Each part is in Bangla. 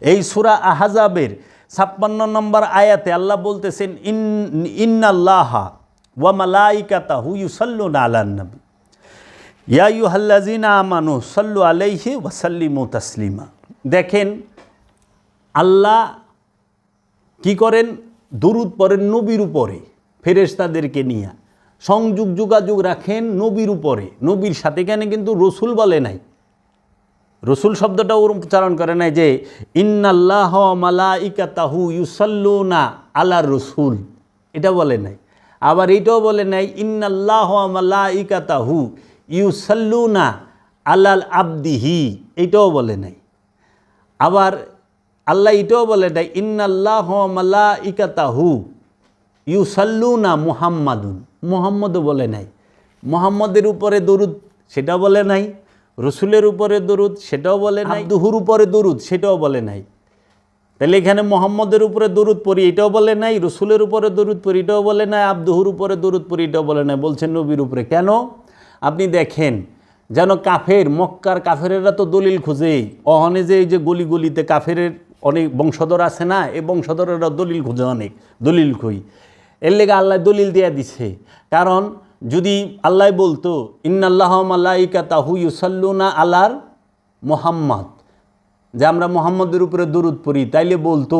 এই সুরা আহাজাবের ছাপ্পান্ন নম্বর আয়াতে আল্লাহ বলতেছেন, ইন, ইন্নাল্লাহা ওয়া মালাইকাতা হু ইউসাল্লুন আলান নবী। ইয়া ইউহাল্লাজিনা আমানু সাল্লু আলাইহি ওয়াসাল্লিমু তাসলিমা। দেখেন, আল্লাহ কি করেন? দরুদ পড়েন নবীর উপরে, ফেরেশতাদেরকে নিয়ে। সংযোগ, যোগাযোগ রাখেন নবীর উপরে। নবীর সাথে কেন কিন্তু রসুল বলে নাই। রসুল শব্দটা ওর উচ্চারণ করে নাই যে, ইন্নাল্লাহ মালাইকাতাহু ইউসাল্লুনা আলা রসুল। এটা বলে নাই। আবার এইটাও বলে নাই, ইন্নাল্লাহ মালাইকাতাহু ইউসাল্লুনা আলাল আবদিহি। এইটাও বলে নাই। আবার আল্লাহ এটাও বলে নাই, ইন্নাল্লাহ মালাইকাতাহু ইউসাল্লুনা মুহাম্মাদুন। মুহাম্মদও বলে নাই। মুহাম্মদের উপরে দরুদ সেটা বলে নাই। রসুলের উপরে দরুদ সেটাও বলে নাই। দুহুর উপরে দরুদ সেটাও বলে নাই। তাহলে এখানে মোহাম্মদের উপরে দরুদ পড়ি এটাও বলে নাই, রসুলের উপরে দরুদ পড়ি এটাও বলে নাই, আব্দুহুর উপরে দরুদ পড়ি এটাও বলে নাই। বলছেন নবীর উপরে। কেন? আপনি দেখেন, যেন কাফের, মক্কার কাফেরেরা তো দলিল খুঁজেই। অহনে যে এই যে গলি গলিতে কাফেরের অনেক বংশধর আছে না, এই বংশধরেরা দলিল খুঁজে অনেক, দলিল খুঁই। এর লেগে আল্লাহ দলিল দিয়ে দিছে। কারণ যদি আল্লাহ বলতো, ইন্নাল্লাহ মাল্লাইকা তাহু ইউসাল্লুনা আলার মোহাম্মদ। যে আমরা মোহাম্মদের উপরে দরুদ পড়ি, তাইলে বলতো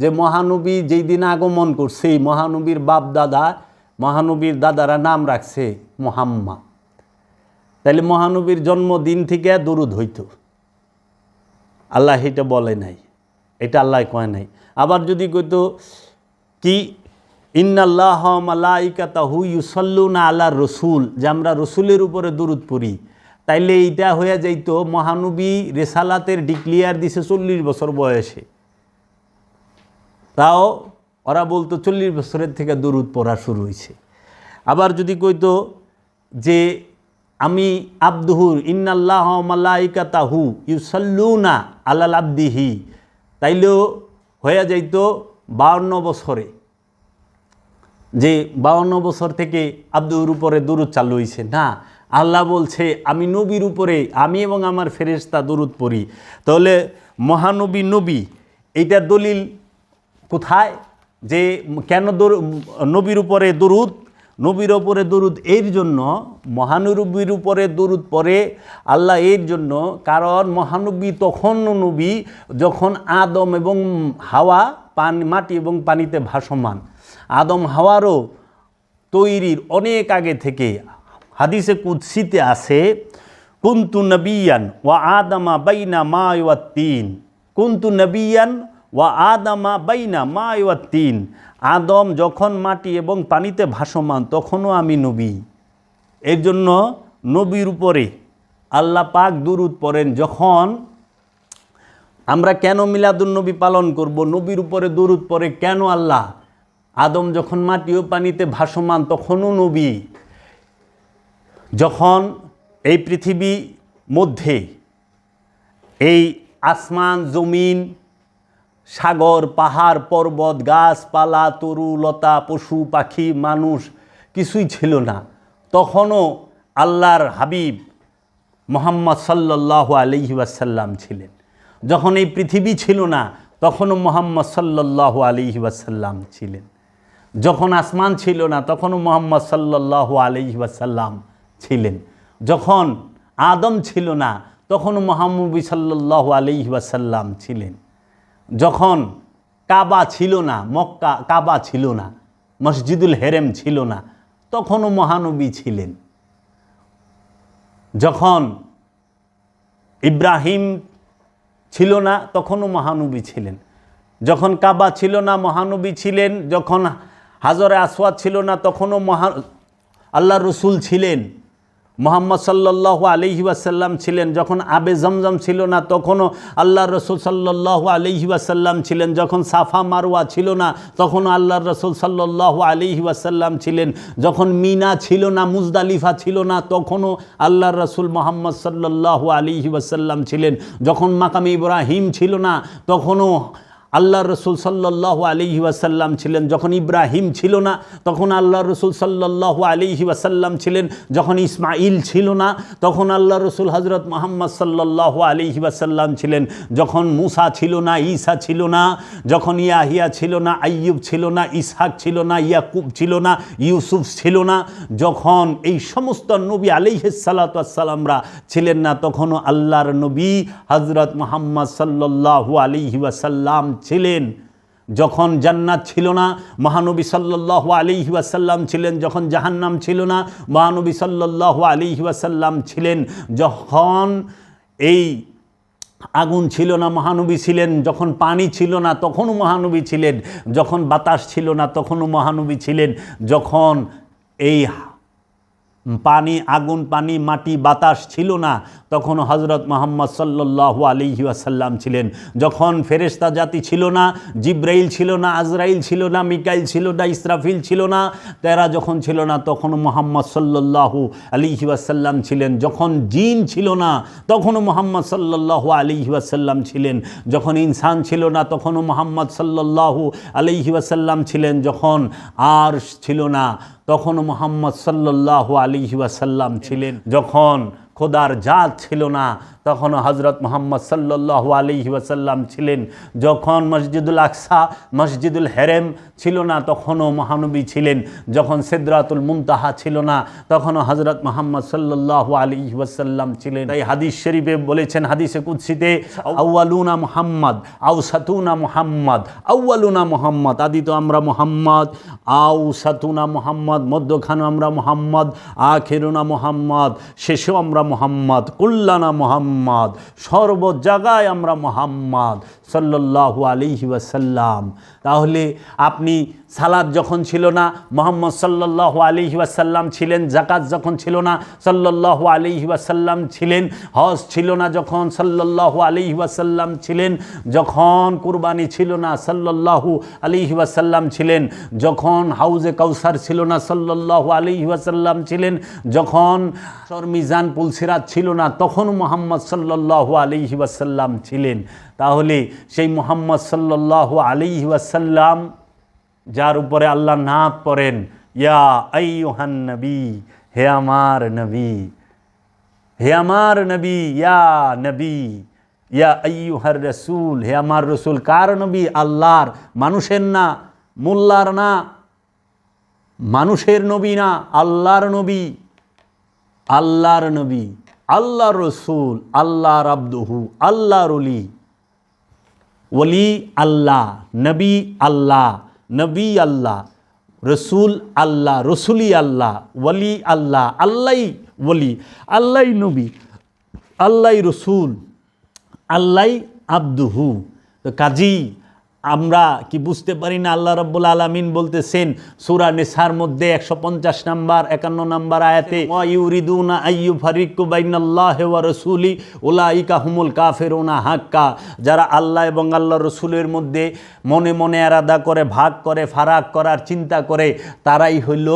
যে মহানবী যেই দিন আগমন করছে মহানবীর বাপ দাদা, মহানবীর দাদারা নাম রাখছে মোহাম্মদ। তাইলে মহানবীর জন্মদিন থেকে দরুদ হইতো। আল্লাহ এটা বলে নাই, এটা আল্লাহ কয় নাই। আবার যদি কইতো কি ইন্নাল্লাহ ইউসাল্লুনা আল্লাহ রসুল, যে আমরা রসুলের উপরে দরুদ পড়ি। তাইলে এইটা হয়ে যাইত, মহানবী রেসালাতের ডিক্লিয়ার দিছে চল্লিশ বছর বয়সে। তাও ওরা বলতো চল্লিশ বছরের থেকে দরুদ পড়া শুরু হয়েছে আবার যদি কইতো যে আমি আব্দুহুর ইন্নাল্লাহ মালাইকাতাহু ইউসাল্লুনা আলাল আব্দিহি, তাইলেও হয়ে যাইতো বাউন্ন বছরে। যে বাউন্ন বছর থেকে আব্দুর উপরে দরুদ চালু হয়েছে না, আল্লাহ বলছে, আমি নবীর উপরে, আমি এবং আমার ফেরেশতা দরুদ পড়ি। তাহলে মহানবী নবী এটা দলিল কোথায়? যে কেন নবীর উপরে দরুদ? নবীর উপরে দরুদ এর জন্য, মহানবীর উপরে দরুদ পরে আল্লাহ এর জন্য, কারণ মহানবী তখন নবী যখন আদম এবং হাওয়া পানি, মাটি এবং পানিতে ভাসমান। আদম হাওয়ারও তৈরির অনেক আগে থেকে হাদিসে কুৎসিতে আছে, কুন্তু নবিয়ান ওয়া আদামা বাইনা মা ওয়া তিন কুন্তু নবিয়ান ওয়া আদামা বাইনা মা ওয়া তিন আদম যখন মাটি এবং পানিতে ভাসমান, তখনও আমি নবী। এর জন্য নবীর উপরে আল্লাহ পাক দুরুদ পড়েন যখন আমরা কেন মিলাদুন নবী পালন করব, নবীর উপরে দরুদ পরে কেন আল্লাহ আদম যখন মাটি ও পানিতে ভাসমান, তখনও নবী। যখন এই পৃথিবী মধ্যে এই আসমান, জমিন, সাগর, পাহাড়, পর্বত, গাছপালা, তরু, লতা, পশু, পাখি, মানুষ কিছুই ছিল না। তখনও আল্লাহর হাবিব মোহাম্মদ সাল্লাহ আলহি ওয়াসাল্লাম ছিলেন। যখন এই পৃথিবী ছিল না, তখনও মোহাম্মদ সাল্লাহ আলহি ওয়াসাল্লাম ছিলেন। যখন আসমান ছিল না, তখনও মোহাম্মদ সাল্লাহ আলহি ওয়াসাল্লাম ছিলেন। যখন আদম ছিল না, তখনও মোহাম্মবী সাল্লাহ আলহি ওয়াসাল্লাম ছিলেন। যখন কাবা ছিল না, মক্কা, কাবা ছিল না, মসজিদুল হেরেম ছিল না, তখনও মহানবী ছিলেন। যখন ইব্রাহিম ছিল না, তখনও মহানবী ছিলেন। যখন কাবা ছিল না, মহানবী ছিলেন। যখন হাজরে আসওয়াদ ছিল না, তখনও মহা আল্লাহ রসুল ছিলেন। মোহাম্মদ সাল্লাহ আলহি ওয়াসাল্লাম ছিলেন। যখন আবে জমজম ছিল না, তখনও আল্লাহ রসুল সাল্লাহ আলহি ছিলেন। যখন সাফা মারওয়া ছিল না, তখনও আল্লাহ রসুল সাল্লাহ আলহি ওয়াসাল্লাম ছিলেন। যখন মিনা ছিল না, মুজদালিফা ছিল না, তখনও আল্লাহ রসুল মোহাম্মদ সাল্লাহ আলহি ওয়াসাল্লাম ছিলেন। যখন মাকাম ইব্রাহিম ছিল না, তখনও আল্লাহ রসুল সাল্লাহ আলিহি ওয়াসাল্লাম ছিলেন, যখন ইব্রাহিম ছিল না, তখন আল্লাহ রসুল সাল্লাহ আলিহি ওয়াসাল্লাম ছিলেন, যখন ইসমাইল ছিল না, তখন আল্লাহ রসুল হজরত মোহাম্মদ সাল্লাহ আলিহি ওয়াসাল্লাম ছিলেন, যখন মুসা ছিল না, ঈসা ছিল না, যখন ইয়াহিয়া ছিল না, আইয়ুব ছিল না, ইসহাক ছিল না, ইয়াকুব ছিল না, ইউসুফ ছিল না, যখন এই সমস্ত নবী আলিহাসাল্লাতামরা ছিলেন না, তখনও আল্লাহর নবী হজরত মোহাম্মদ সাল্লাহু আলিহি ওয়াসাল্লাম ছিলেন। যখন জান্নাত ছিল না, মহানবী সাল্লাহ আলিহি ওয়াসাল্লাম ছিলেন, যখন জাহান্নাম ছিল না, মহানবী সাল্লাহ আলিহি ওয়াসাল্লাম ছিলেন, যখন এই আগুন ছিল না, মহানবী ছিলেন, যখন পানি ছিল না, তখনও মহানবী ছিলেন, যখন বাতাস ছিল না, তখনও মহানবী ছিলেন, যখন এই পানি, আগুন, পানি, মাটি, বাতাস ছিল না। তখন হজরত মোহাম্মদ সাল্লাহু আলিহি আসাল্লাম ছিলেন। যখন ফেরেস্তা জাতি ছিল না, জিব্রাইল ছিল না, আজরাইল ছিল না, মিকাইল ছিল না, ইসরাফিল ছিল না, তেরা যখন ছিল না তখন মোহাম্মদ সাল্লাহু আলিহি আসাল্লাম ছিলেন। যখন জিন ছিল না, তখনও মোহাম্মদ সাল্লাহু আলিহি আসাল্লাম ছিলেন। যখন ইনসান ছিল না, তখনও মোহাম্মদ সাল্লাহু আলিহি আসাল্লাম ছিলেন। যখন আর ছিল না তখন মোহাম্মদ সাল্লাহ আলী ওয়াসাল্লাম ছিলেন। যখন খোদার জাত ছিল না। তখন হজরত মোহাম্মদ সাল্লাহ আলী ওয়াসাল্লাম ছিলেন। যখন মসজিদুল আকসা, মসজিদুল হেরেম ছিল না, তখনও মহানবী ছিলেন। যখন সিদ্রাতুল মুনতাহা ছিল না, তখনও হজরত মোহাম্মদ সাল্লাহ আলী ওয়াসাল্লাম ছিলেন। তাই হাদিস শরীফে বলেছেন, হাদিসে কুৎসিতে আউ্বালুনা মোহাম্মদ আউ সাতুনা মোহাম্মদ আউ্বালুনা মোহাম্মদ। আদি তো আমরা মোহাম্মদ আউ সাতুনা মোহাম্মদ, মধ্যখানে আমরা মোহাম্মদ, আখেরুনা মোহাম্মদ, শেষেও আমরা মোহাম্মদ কুল্লানা মোহাম্মদ সর্ব জায়গায় আমরা মোহাম্মদ সাল্লাল্লাহু আলিহি ওয়াসাল্লাম। তাহলে আপনি সালাদ যখন ছিল না, মোহাম্মদ সাল্লাল্লাহু আলিহি ওয়াসাল্লাম ছিলেন জাকাত যখন ছিল না, সাল্লাল্লাহু আলিহি ওয়াসাল্লাম ছিলেন, হজ ছিল না যখন, সাল্লাল্লাহু আলিহি ওয়াসাল্লাম ছিলেন, যখন কুরবানি ছিল না, সাল্লাল্লাহু আলিহি ওয়াসাল্লাম ছিলেন, যখন হাউজে কাউসার ছিল না, সাল্লাল্লাহু আলিহি ওয়াসাল্লাম ছিলেন, যখন শর্মিজান পুলসিরাত ছিল না, তখন মোহাম্মদ সাল্লাল্লাহু আলিহি ওয়াসাল্লাম ছিলেন। তাহলে সেই মোহাম্মদ সাল্লাল্লাহু আলিহি ওয়াসাল্লাম, যার উপরে আল্লাহ না পড়েন ইয়া আইয়ুহান নবী, হে আমার নবী, হে আমার নবী, ইয়া নবী, ইয়া আইয়ুহার রসুল, হে আমার রসুল, কার নবী? আল্লাহর, মানুষের না, মোল্লার না, মানুষের নবী না, আল্লাহর নবী আল্লাহর নবী আল্লাহ রসুল, আল্লাহর আব্দুহু, আল্লাহর অলি ওলি আল্লাহ, নবী আল্লাহ নবী আল্লাহ, রসুল আল্লাহ, রসুলি আল্লাহ, ওলি আল্লাহ আল্লাহ ওলি আল্লাহ নবী আল্লাহ রসুল আল্লাহ আব্দুহু। তো কাজী আমরা কি বুঝতে পারি না? আল্লাহ রব্বুল আলমিন বলতেছেন সুরা নেসার মধ্যে একশো পঞ্চাশ নাম্বার একান্ন নাম্বার আয়াতে ইউরিদুনা আইয়ু ফারিকু বাইনাল্লাহ ওয়া রসুলি ওলাইকা হুমুল কাফেরুনা হাক্কা। যারা আল্লাহ এবং আল্লাহ রসুলের মধ্যে মনে মনে আলাদা করে ভাগ করে ফারাক করার চিন্তা করে তারাই হইল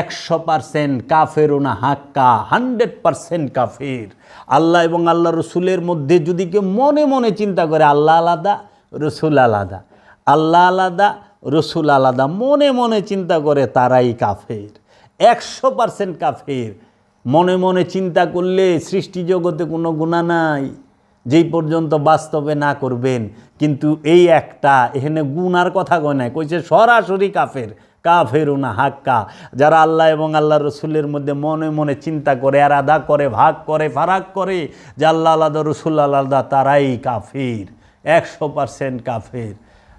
একশো পারসেন্ট কাফেরুনা হাক্কা হান্ড্রেড পারসেন্ট কাফের। আল্লাহ এবং আল্লাহ রসুলের মধ্যে যদি কেউ মনে মনে চিন্তা করে আল্লাহ আলাদা রসুল আলাদা। আল্লাহ আলাদা, রসুল আলাদা। মনে মনে চিন্তা করে তারাই কাফের। একশো পারসেন্ট কাফের। মনে মনে চিন্তা করলে সৃষ্টি জগতে কোনো গুণা নাই। যেই পর্যন্ত বাস্তবে না করবেন। কিন্তু এই একটা, এখানে গুনার কথা কয় নাই। কইছে সরাসরি কাফের। কাফের না হাক্কা। যারা আল্লাহ এবং আল্লাহ রসুলের মধ্যে মনে মনে চিন্তা করে আর আদা করে, ভাগ করে, ফারাক করে, যে আল্লাহ আলাদা, রসুল আলাদা, তারাই কাফির। একশো পারসেন্ট কাফের।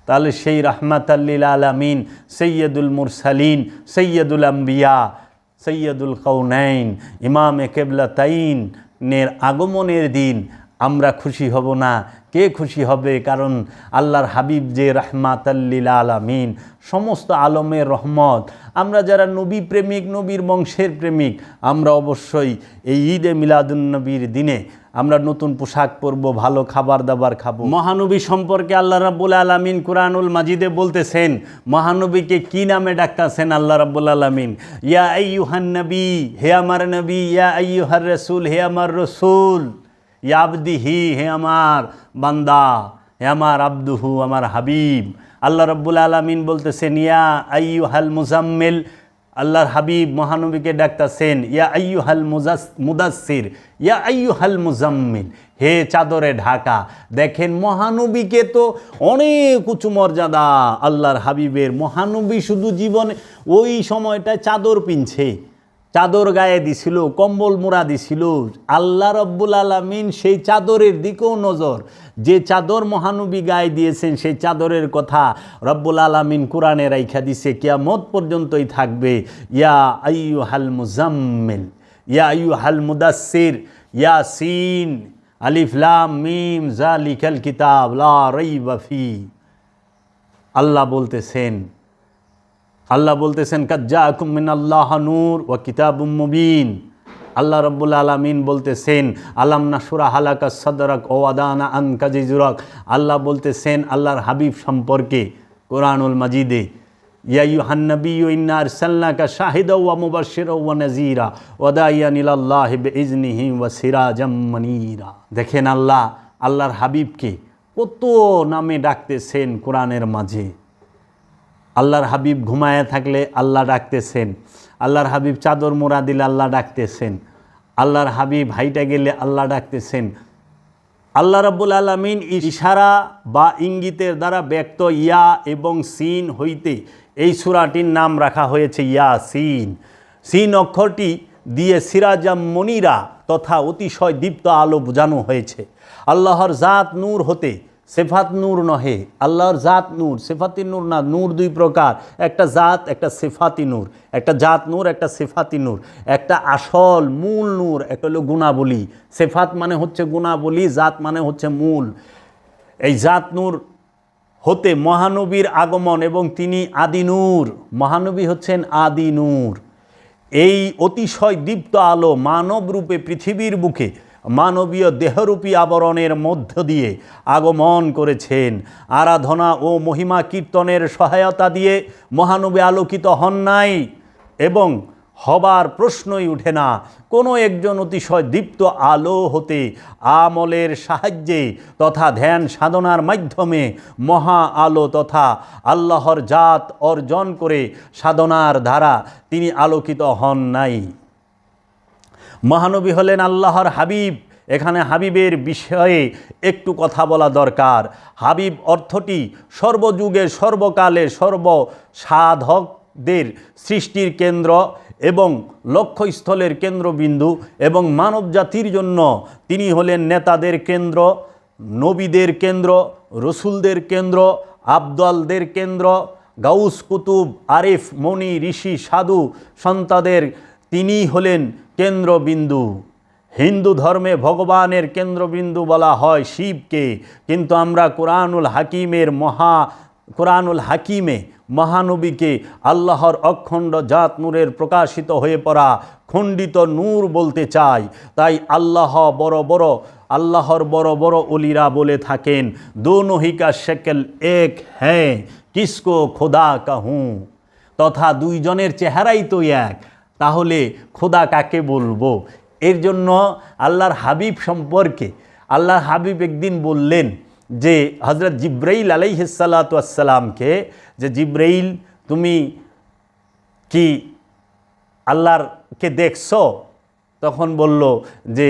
তাহলে সেই রাহমাতাল্লিল আলামিন, সৈয়দুল মুরসালিন, সৈয়দুল আম্বিয়া, সৈয়দুল কৌনাইন ইমামে কেবলাতাইন নের আগমনের দিন আমরা খুশি হব না। কে খুশি হবে? কারণ আল্লাহর হাবিব যে রাহমাতাল্লিল আলামিন, সমস্ত আলমের রহমত আমরা যারা নবী প্রেমিক, নবীর বংশের প্রেমিক, আমরা অবশ্যই এই ঈদে মিলাদুন্নবীর দিনে আমরা নতুন পোশাক পরব, ভালো খাবার দাবার খাব। মহানবী সম্পর্কে আল্লাহ রাব্বুল আলমিন কুরআনুল মাজিদে বলতেছেন, মহানবীকে কি নামে ডাকতেছেন আল্লাহ রাব্বুল আলমিন? ইয়া আইয়ুহান নবী, হে আমার নবী, ইয়া আইয়ুহার রসুল, হে আমার রসুল। ইয়াবদিহি হে আমার বান্দা, হে আমার আব্দুহু, আমার হাবিব। আল্লাহ রব্বুল আলমিন বলতেছেন, ইয়া আইয়ু হাল মুজাম্মেল আল্লাহর হাবিব মহানবীকে ডাকতেছেন, ইয়া আইয়ু হাল মুজাস মুদাসির ইয়া আইয়ু হাল মুজাম্মিল হে চাদরে ঢাকা দেখেন মহানবীকে তো অনেক উঁচু মর্যাদা আল্লাহর হাবিবের মহানবী শুধু জীবনে ওই সময়টায় চাদর পিনছে চাদর গায়ে দিছিল, কম্বল মোড়া দিছিল। আল্লাহ রব্বুল আলমিন সেই চাদরের দিকেও নজর। যে চাদর মহানবী গায়ে দিয়েছেন, সেই চাদরের কথা রব্বুল আলমিন কোরআনে রাইখা দিছে, কিয়ামত পর্যন্তই থাকবে। ইয়া আইয়ু হাল মুজাম্মিল, ইয়া আইয়ু হাল মুদাসির ইয়া সিন আলিফলাম মিম জালিকাল কিতাব, লা রাইবা ফি। আল্লাহ বলতেছেন আল্লাহ বলতেছেন কাজ্জা মিন আল্লাহ নূর ও কিতাবুম মুবিন। আল্লাহ রব্বুল আলমিন বলতেছেন, আলাম নাসুরা হালাকা সদরক ও আদানা আন কাজিজুরক আল্লাহ বলতেছেন, আল্লাহর হাবিব সম্পর্কে কোরআনুল মাজিদে ইয়াইউ হান্নবী ইন্না আরসালনাকা শাহিদা ওয়া নাযীরা ওয়া দাইয়ান ইলাল্লাহি বিইজনিহি ওয়া সিরাজাম মানীরা। দেখেন আল্লাহ, আল্লাহর হাবিবকে কত নামে ডাকতেছেন কোরআনের মাঝে। আল্লাহর হাবিব ঘুমায় থাকলে আল্লাহ ডাকতেছেন। আল্লাহর হাবিব চাদর মোড়া দিলে আল্লাহ ডাকতেছেন। আল্লাহর হাবিব হাইটা গেলে আল্লাহ ডাকতেছেন। আল্লাহ রাব্বুল আলমিন ইশারা বা ইঙ্গিতের দ্বারা ব্যক্ত ইয়া এবং সিন হইতে এই সুরাটির নাম রাখা হয়েছে ইয়া সিন সিন অক্ষরটি দিয়ে সিরাজাম মনিরা তথা অতিশয় দীপ্ত আলো বোঝানো হয়েছে। আল্লাহর জাত নূর হতে সেফাত নূর নহে, আল্লাহর জাত নূর, সেফাতি নূর না, নূর দুই প্রকার। একটা জাত, একটা সেফাতি নূর। একটা জাত নূর, একটা সেফাতি নূর। একটা আসল মূল নূর, একটা হলো গুণাবলী। সেফাত মানে হচ্ছে গুণাবলী, জাত মানে হচ্ছে মূল। এই জাত নূর হতে মহানবীর আগমন এবং তিনি আদি নূর। মহানবী হচ্ছেন আদি নূর। এই অতিশয় দীপ্ত আলো মানব রূপে পৃথিবীর বুকে মানবীয় দেহরূপী আবরণের মধ্য দিয়ে আগমন করেছেন। আরাধনা ও মহিমা কীর্তনের সহায়তা দিয়ে মহানবী আলোকিত হন নাই এবং হবার প্রশ্নই উঠে না। কোনো একজন অতিশয় দীপ্ত আলো হতে আমলের সাহায্যে তথা ধ্যান সাধনার মাধ্যমে মহা আলো তথা আল্লাহর জাত অর্জন করে সাধনার দ্বারা তিনি আলোকিত হন নাই। মহানবী হলেন আল্লাহর হাবিব। এখানে হাবিবের বিষয়ে একটু কথা বলা দরকার। হাবিব অর্থটি সর্বযুগে, সর্বকালে সর্ব সাধকদের সৃষ্টির কেন্দ্র এবং লক্ষ্যস্থলের কেন্দ্রবিন্দু এবং মানব জাতির জন্য তিনি হলেন নেতাদের কেন্দ্র, নবীদের কেন্দ্র, রসুলদের কেন্দ্র, আবদলদের কেন্দ্র, গাউস কুতুব, আরিফ, মণি, ঋষি, সাধু সন্তাদের। তিনি হলেন কেন্দ্রবিন্দু। হিন্দু ধর্মে ভগবানের কেন্দ্রবিন্দু বলা হয় শিবকে। কিন্তু আমরা কোরআনুল হাকিমের মহা, কোরআনুল হাকিমে মহানবীকে আল্লাহর অখণ্ড জাত নূরের প্রকাশিত হয়ে পড়া খণ্ডিত নূর বলতে চাই। তাই আল্লাহ বড় বড়, আল্লাহর বড় বড় অলিরা বলে থাকেন, দোনহিকা শেকেল এক হ্যাঁ কিসকো খোদা কাহুঁ। তথা দুইজনের চেহারাই তো এক। তাহলে খোদা কাকে বলব? এর জন্য আল্লাহর হাবিব সম্পর্কে, আল্লাহর হাবিব একদিন বললেন যে হজরত জিব্রাইল আলাইহিসাল্লাতামকে যে জিব্রাইল, তুমি কি আল্লাহরকে দেখছ? তখন বলল যে,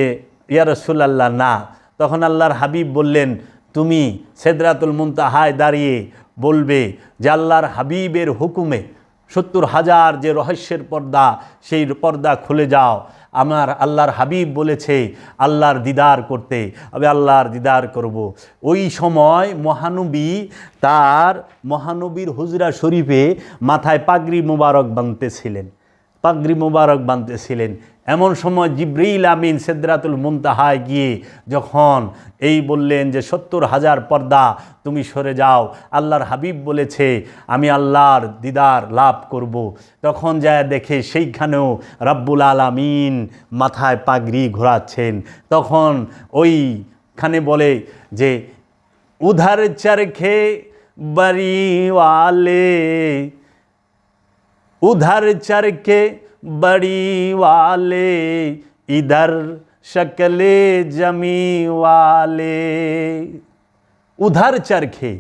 ইয়া রসুল্লাহ না। তখন আল্লাহর হাবিব বললেন, তুমি সেদরাতুল মুনতাহায় দাঁড়িয়ে বলবে যে আল্লাহর হাবিবের হুকুমে সত্তর হাজার যে রহস্যের পর্দা, সেই পর্দা খুলে যাও। আমার আল্লাহর হাবিব বলেছে, আল্লাহর দিদার করতে। আমি আল্লাহর দিদার করব। ওই সময় মহানবী তার মহানবীর হুজরা শরীফে মাথায় পাগড়ি মোবারক বানতেছিলেন পাগড়ি মোবারক বানতেছিলেন এমন সময় জিব্রিল আমিন সেদ্রাতুল মুন্তাহায় গিয়ে যখন এই বললেন যে সত্তর হাজার পর্দা তুমি সরে যাও, আল্লাহর হাবিব বলেছে, আমি আল্লাহর দিদার লাভ করব। তখন যা দেখে সেইখানেও রাব্বুল আলামিন মাথায় পাগড়ি ঘোরাচ্ছেন তখন ওইখানে বলে যে, উধার চারেখে বাড়িওয়ালে, উধার চারেখে बड़ी वाले इधर शक्ले जमी वाले উধার চারখে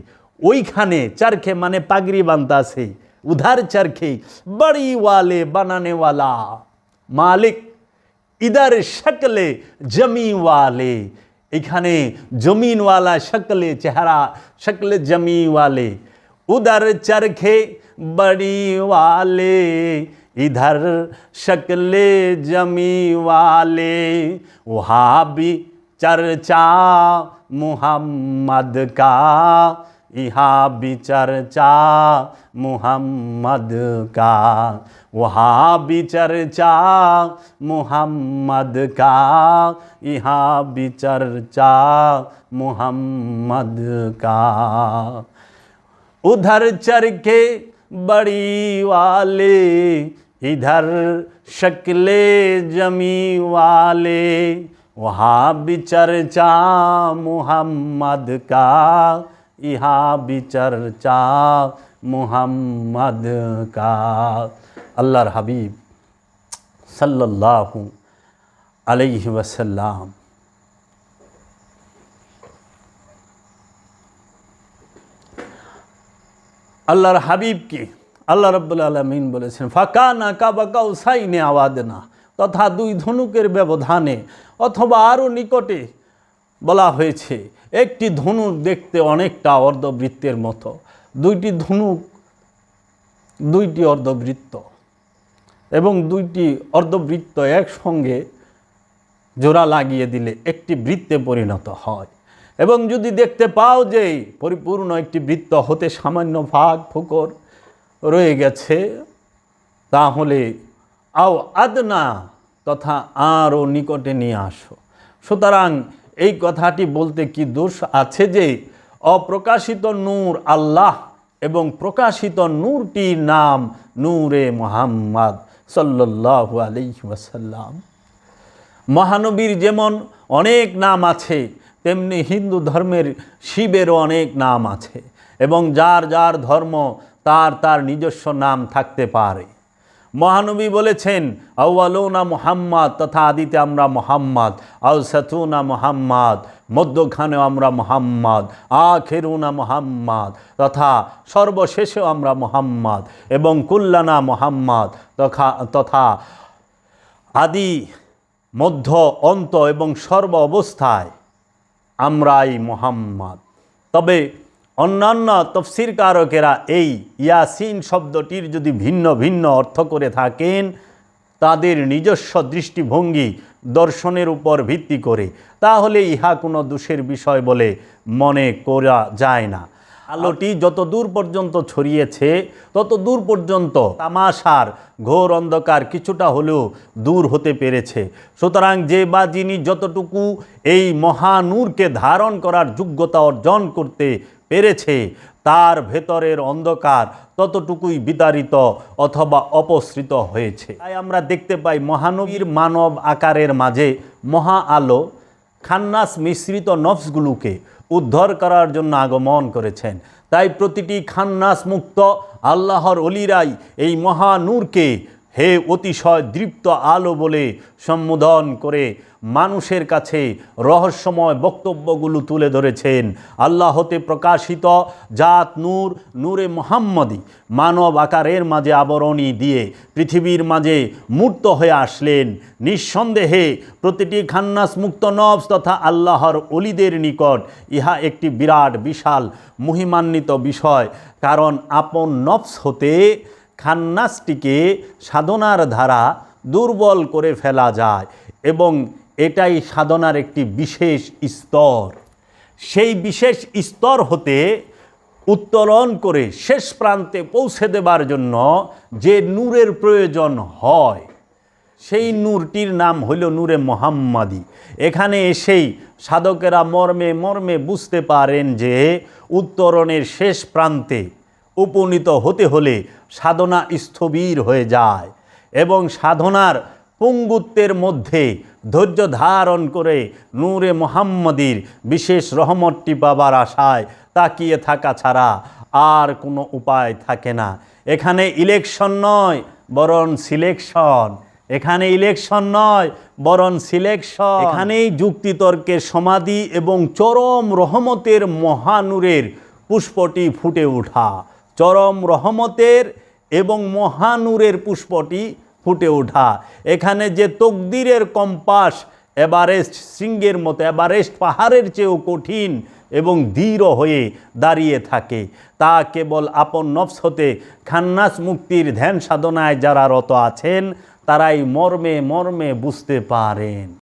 ওইখানে চারখে মানে পাগড়ি বানতা আছে উধার চারখে বড়ি ওয়ালে বানানে ওয়ালা মালিক ইদার শকলে জমি ওয়ালে এখানে জমিনওয়ালা শকলে চেহারা শকলে জমি ওয়ালে উদার চরখে বড়ি वाले इधर शक्ले जमी वाले, वहाँ भी चर्चा मुहम्मद का। यहाँ भी चर्चा मुहम्मद का। वहाँ भी चर्चा मुहम्मद का। यहाँ भी चर्चा मुहम्मद का। उधर चर के बड़ी वाले इधर शक्ले जमी वाले वहाँ भी चर्चा मुहम्मद का यहाँ भी चर्चा मुहम्मद का अल्लाहर हबीब सल्लल्लाहु अलैहि वसल्लम আল্লাহর হাবিবকে আল্লাহ রব্বুল আলমিন বলেছেন ফাঁকা না কাবাকা উসাইনে আওয়াদ না তথা দুই ধনুকের ব্যবধানে অথবা আরও নিকটে বলা হয়েছে, একটি ধনুক দেখতে অনেকটা অর্ধবৃত্তের মতো। দুইটি ধনুক, দুইটি অর্ধবৃত্ত এবং দুইটি অর্ধবৃত্ত একসঙ্গে জোড়া লাগিয়ে দিলে একটি বৃত্তে পরিণত হয়। এবং যদি দেখতে পাও যে পরিপূর্ণ একটি বৃত্ত হতে সামান্য ভাগ ফুকর রয়ে গেছে, তাহলে আও আদনা তথা আরও নিকটে নিয়ে আসো। সুতরাং এই কথাটি বলতে কি দোষ আছে যে, অপ্রকাশিত নূর আল্লাহ এবং প্রকাশিত নূরটির নাম নূরে মোহাম্মদ সাল্লাল্লাহু আলাইহি ওয়াসাল্লাম। মহানবীর যেমন অনেক নাম আছে, তেমনি হিন্দু ধর্মের শিবেরও অনেক নাম আছে। এবং যার যার ধর্ম, তার তার নিজস্ব নাম থাকতে পারে। মহানবী বলেছেন আউ্বালুনা মোহাম্মদ, তথা আদিতে আমরা মোহাম্মদ আউ সাতুনা মোহাম্মদ, মধ্যখানেও আমরা মোহাম্মদ, আখেরুনা মোহাম্মদ, তথা সর্বশেষেও আমরা মোহাম্মদ এবং কুল্লানা মোহাম্মদ, তথা তথা আদি, মধ্য, অন্ত এবং সর্ব অবস্থায় আমরাই মোহাম্মদ। তবে অন্যান্য তফসির কারকেরা এই ইয়াসিন শব্দটির যদি ভিন্ন ভিন্ন অর্থ করে থাকেন, তাদের নিজস্ব দৃষ্টিভঙ্গি দর্শনের উপর ভিত্তি করে, তাহলে ইহা কোনো দোষের বিষয় বলে মনে করা যায় না। আলোটি যত দূর পর্যন্ত ছড়িয়েছে, তত দূর পর্যন্ত তামাশার ঘোর অন্ধকার কিছুটা হলেও দূর হতে পেরেছে। সুতরাং যে বা যিনি যতটুকু এই মহানূরকে ধারণ করার যোগ্যতা অর্জন করতে পেরেছে, তার ভেতরের অন্ধকার ততটুকুই বিতাড়িত অথবা অপসৃত হয়েছে। তাই আমরা দেখতে পাই মহানবীর মানব আকারের মাঝে মহা আলো খান্নাস মিশ্রিত নফসগুলোকে উদ্ধার করার জন্য আগমন করেছেন। তাই প্রতিটি খান্নাস মুক্ত আল্লাহর অলিরাই এই মহানূরকে হে অতিশয় দৃপ্ত আলো বলে সম্বোধন করে মানুষের কাছে রহস্যময় বক্তব্যগুলো তুলে ধরেছেন। আল্লাহতে প্রকাশিত জাত নূর, নূরে মোহাম্মদী, মানব আকারের মাঝে আবরণী দিয়ে পৃথিবীর মাঝে মূর্ত হয়ে আসলেন। নিঃসন্দেহে প্রতিটি খান্নাস মুক্ত নবস তথা আল্লাহর অলিদের নিকট ইহা একটি বিরাট, বিশাল, মহিমান্বিত বিষয়। কারণ আপন নফস হতে খান্নাসটিকে সাধনার ধারা দুর্বল করে ফেলা যায় এবং এটাই সাধনার একটি বিশেষ স্তর। সেই বিশেষ স্তর হতে উত্তরণ করে শেষ প্রান্তে পৌঁছে দেবার জন্য যে নূরের প্রয়োজন হয়, সেই নূরটির নাম হইল নূরে মোহাম্মদী। এখানে এসেই সাধকেরা মর্মে মর্মে বুঝতে পারেন যে উত্তরণের শেষ প্রান্তে উপনীত হতে হলে সাধনা স্থবির হয়ে যায় এবং সাধনার পঙ্গুত্বের মধ্যে ধৈর্য ধারণ করে নূরে মোহাম্মদীর বিশেষ রহমতটি পাবার আশায় তাকিয়ে থাকা ছাড়া আর কোনো উপায় থাকে না। এখানে ইলেকশন নয়, বরং সিলেকশন এখানে ইলেকশন নয়, বরং সিলেকশন এখানেই যুক্তিতর্কের সমাধি এবং চরম রহমতের মহানুরের পুষ্পটি ফুটে ওঠা। চরম রহমতের এবং মহানুরের পুষ্পটি ফুটে ওঠা। এখানে যে তকদিরের কম্পাস, এভারেস্ট শৃঙ্গের মতো, এভারেস্ট পাহাড়ের চেয়েও কঠিন এবং দৃঢ় হয়ে দাঁড়িয়ে থাকে। তা কেবল আপন নফস হতে খান্নাস মুক্তির ধ্যান সাধনায় যারা রত আছেন, তারাই মর্মে মর্মে বুঝতে পারেন।